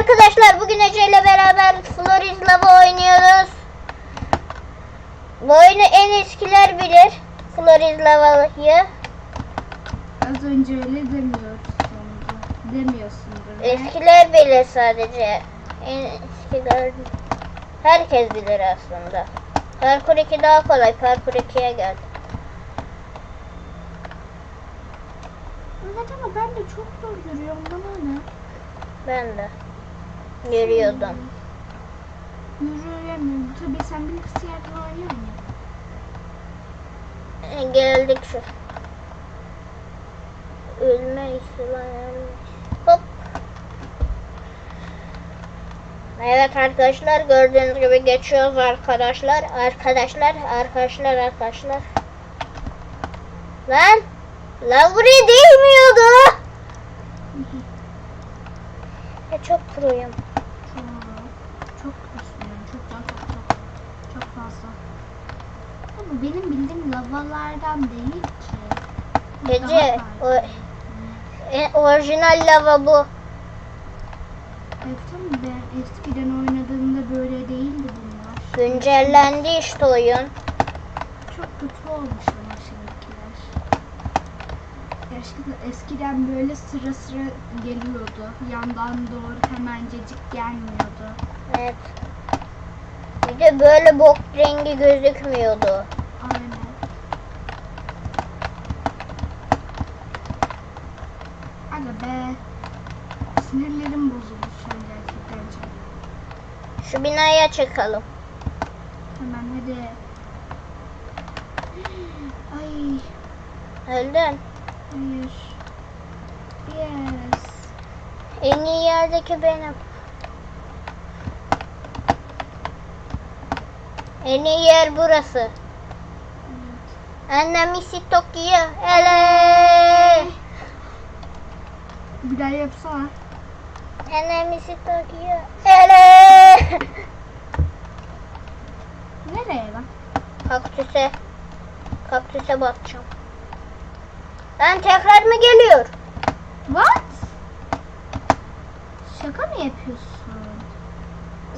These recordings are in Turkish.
arkadaşlar bugün Ece ile beraber Floriz Lava oynuyoruz. Bu oyunu en eskiler bilir. Floriz Lava'yı. Az önce öyle demiyorsun. Demiyorsundur. be. Eskiler bilir sadece. En eskiler herkes bilir aslında. Parkur 2 daha kolay. Parkur 2'ye gel. Evet ama ben de çok zor görüyorum bana ne? Ben de görüyordum. Yürüyemiyorum. Tabii sen bilgisayarda oynuyor musun? E, Geldik şu. Ölme ihtimali. Hop. Evet arkadaşlar gördüğünüz gibi geçiyoruz arkadaşlar. Arkadaşlar, arkadaşlar, arkadaşlar. Lan! Lan buraya değmiyordu. Ya çok proyum. Çok. Çok üstüne. Çok çok çok çok. Çok fazla. Ama benim bildiğim lavalardan değil ki. Bu Ece, daha o-. E, orijinal lava bu. Evet ama ben eskiden oynadığımda böyle değildi bunlar. Güncellendi işte oyun. Çok kötü olmuş ama şimdikiler. Eskiden, eskiden böyle sıra sıra geliyordu. Yandan doğru hemencecik gelmiyordu. Evet. Bir de böyle bok rengi gözükmüyordu. Aga be. Sinirlerim bozuldu şu an gerçekten. Şu binaya çıkalım. Hemen hadi. Ay Öldün. hayır. Yes. En iyi yerdeki benim. En iyi yer burası. Evet. Annem isi Tokyo. Ele. Bir daha yapsana. Annem isi Tokyo. Ele. Nereye lan? Kaktüse. Kaktüse batacağım. Ben tekrar mı geliyor? What? Şaka mı yapıyorsun?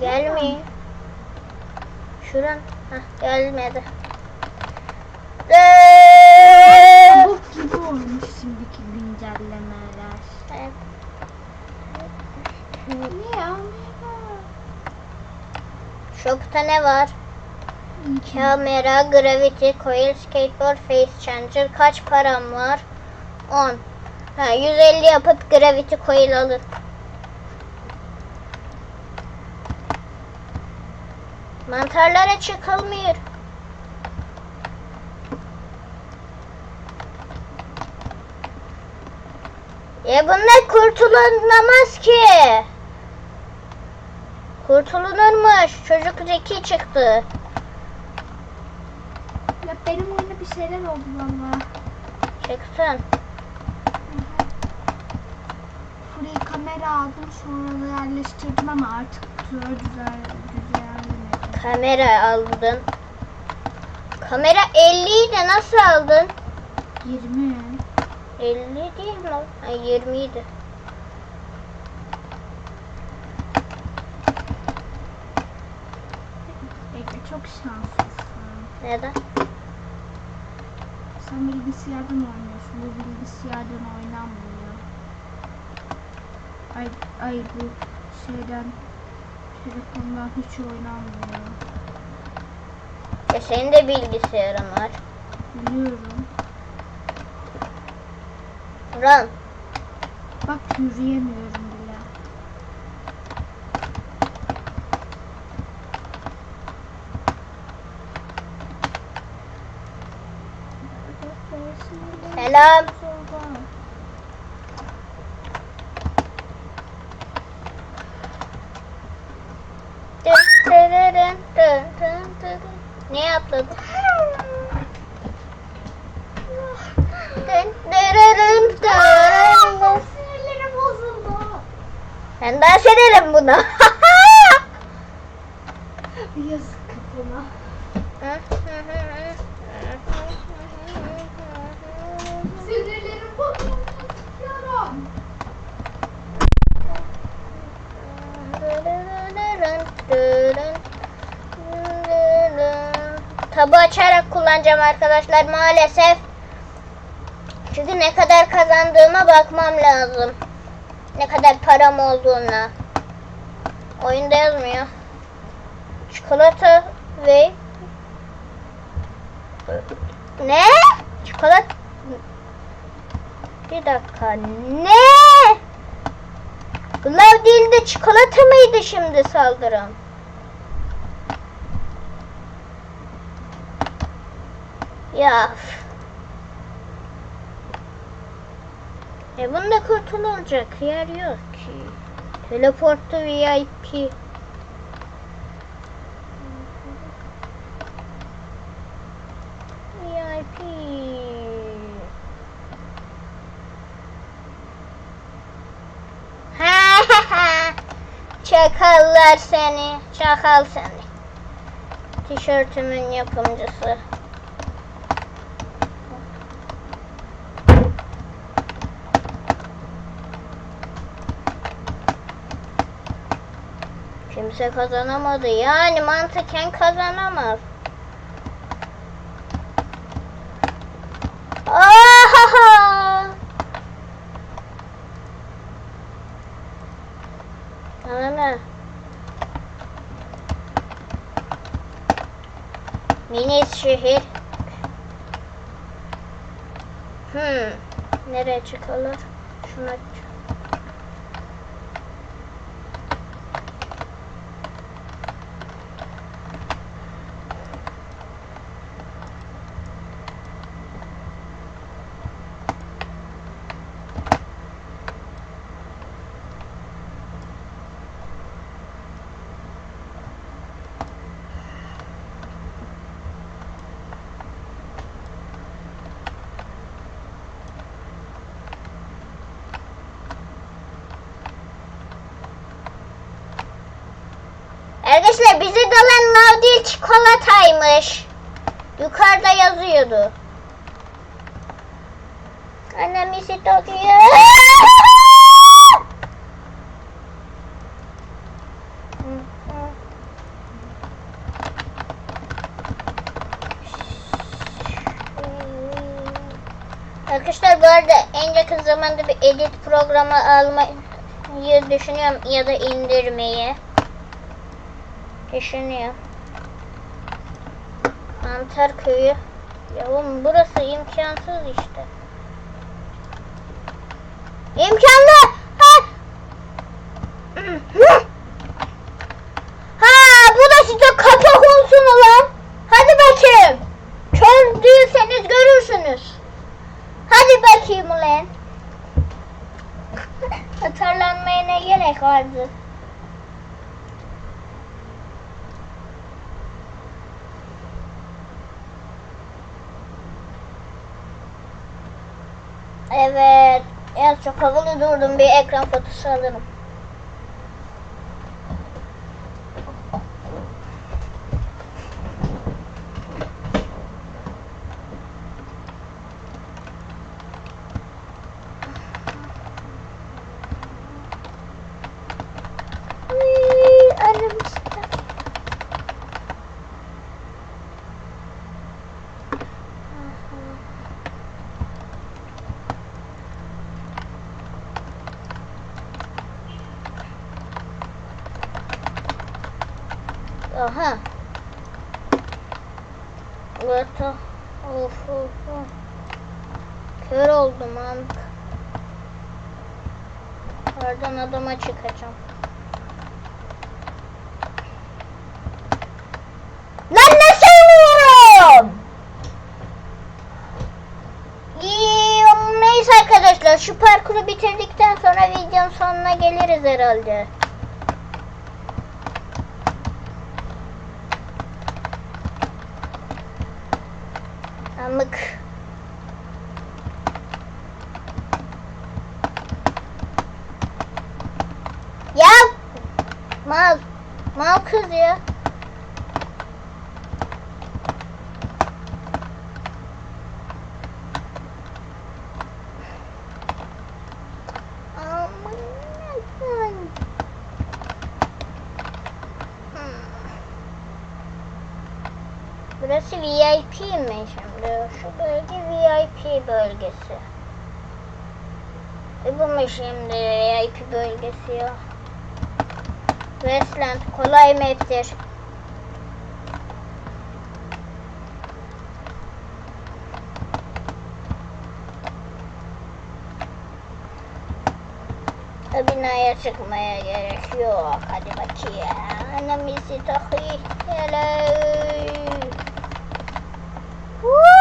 Gelmiyor. Şuran. Hah gelmedi. Eee! Gibi olmuş şimdiki güncellemeler. Evet. Ne ya? Shop'ta ne var? Kamera, gravity, coil, skateboard, face changer. Kaç param var? 10. Ha, 150 yapıp gravity coil alır. Mantarlara çıkılmıyor. Ya bunlar kurtulamaz ki. Kurtulunurmuş. Çocuk zeki çıktı. Ya benim oyuna bir şeyler oldu valla. Çıksın. Buraya kamera aldım sonra da yerleştirdim ama artık güzel güzel düzenlemedim. Kamera aldın. Kamera 50 idi nasıl aldın? 20. 50 değil mi? Ha, 20 idi. Bekle çok şanslısın. Neden? Sen bilgisayardan oynuyorsun. Bu bilgisayardan oynanmıyor. Ay, ay bu şeyden telefondan hiç oynanmıyor. E senin de bilgisayarın var. Biliyorum. Run. Bak yürüyemiyorum bile. Selam. Açarak kullanacağım arkadaşlar maalesef. Çünkü ne kadar kazandığıma bakmam lazım. Ne kadar param olduğuna. Oyunda yazmıyor. Çikolata ve ne? Çikolata Bir dakika. Ne? Glove değil de çikolata mıydı şimdi saldırım? Ya. E bunda kurtulacak yer yok ki. Teleportu VIP. VIP. Ha ha. Çakallar seni. Çakal seni. Tişörtümün yapımcısı. Kimse kazanamadı. Yani mantıken kazanamaz. Ahaha! Sana ne? Mini şehir. Hmm. Nereye çıkalım? Şuna çık. Arkadaşlar bize dalan lav değil çikolataymış. Yukarıda yazıyordu. Annem bizi dokuyor. Arkadaşlar bu arada en yakın zamanda bir edit programı almayı düşünüyorum ya da indirmeyi düşünüyorum. Mantar köyü. Ya oğlum burası imkansız işte. İmkanlı. Ha. ha bu da kapak olsun ulan. Hadi bakayım. Kör değilseniz görürsünüz. Hadi bakayım ulan. Atarlanmaya ne gerek vardı? Evet. En çok havalı durdum. Bir ekran fotosu alırım. Kör oldum amk. Oradan adama çıkacağım. Lan söylüyorum? İyi, neyse arkadaşlar şu parkuru bitirdikten sonra videonun sonuna geliriz herhalde. Amık. Ya mal mal kız ya. Aman. Hmm. Burası VIP mi şimdi? Şu bölge VIP bölgesi. E bu mu şimdi VIP bölgesi ya? Westland kolay map'tir. E, Binaya çıkmaya gerek yok. Hadi bakayım. Anamızı takıyı. Hello. Woo!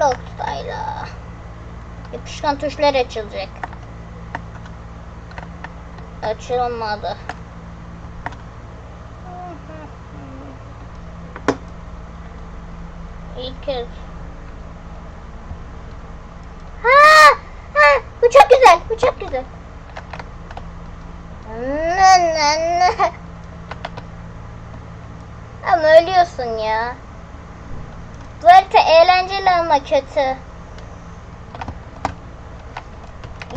Lock style. Yapışkan tuşlar açılacak. Açılmadı. İlk kez. Ha, ha, bu çok güzel, bu çok güzel. Nı, nı, nı. Ama ölüyorsun ya. Bu harita eğlenceli ama kötü.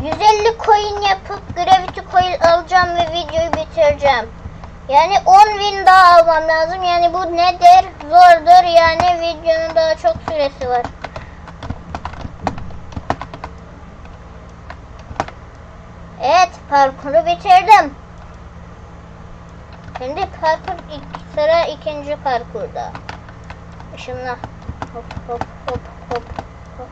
150 coin yapıp Gravity Coil alacağım ve videoyu bitireceğim. Yani 10 win daha almam lazım. Yani bu nedir? Zordur. Yani videonun daha çok süresi var. Evet parkuru bitirdim. Şimdi parkur sıra ikinci parkurda. Işınla. Hop hop hop hop hop.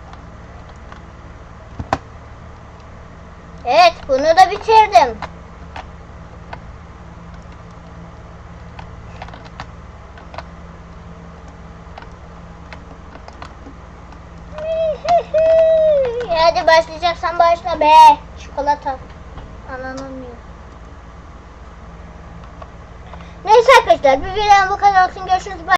Evet bunu da bitirdim. Hadi başlayacaksan başla be. Çikolata. Ananamıyor. Neyse arkadaşlar bir videom bu kadar olsun. Görüşürüz. Bye.